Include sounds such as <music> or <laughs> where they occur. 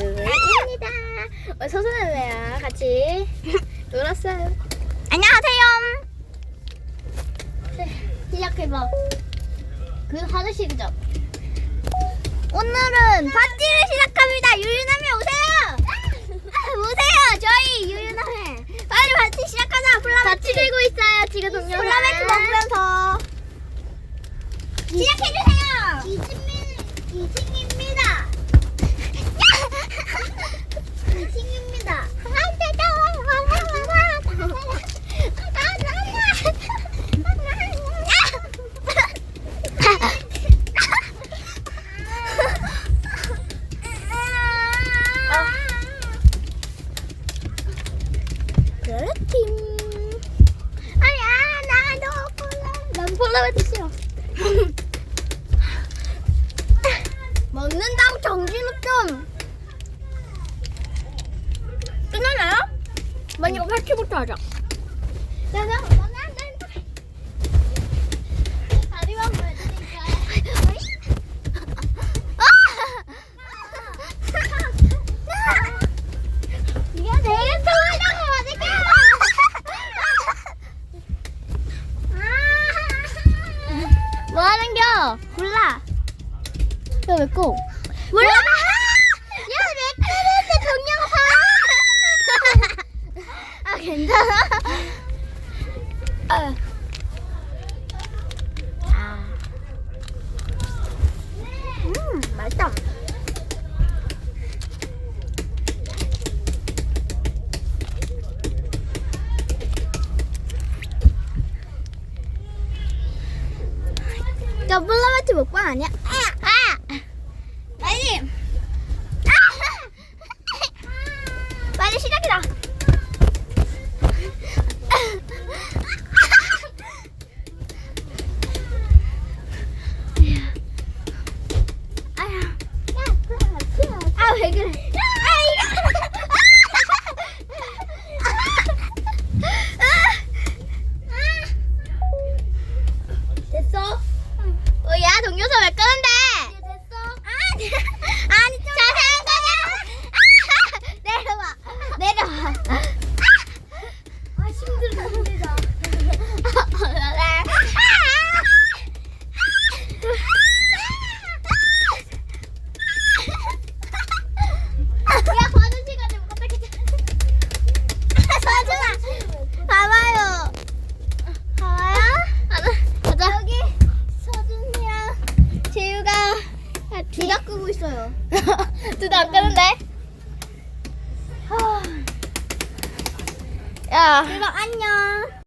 유입니다. 어, 서준이랑 같이 놀았어요. 안녕하세요. 시작해봐. 그 화장실이죠. 오늘은 파티를 시작합니다. 유유남이 오세요. 오세요. 저희 유유남이 빨리 파티 시작하자. 플라메트. 같이 들고 있어요. 지금 동영상. 플라메트 먹으면서 시작해주세요. 이승민, 이승입니다. 이승입니다. 그렇팀. 아야 나도 콜라. 난 폴라메트 싫어. <laughs> 먹는다고 정신없좀 끝나나요? 먼저 파티부터 하자. 나, 나, 다리만 보여드릴까요? 이거 되게 좋아하려고 맞을게요. 뭐 하는겨? 몰라. 너왜 꼬? 몰라. 야, 내 거는데 동영상. <laughs> 아, 괜찮아. 아. 음, 맛있다. 저 플라메트 먹방 아니야? 아! 아! 둘다 끄고 있어요. <laughs> 둘다 안 끄는데? 야. 그럼 안녕.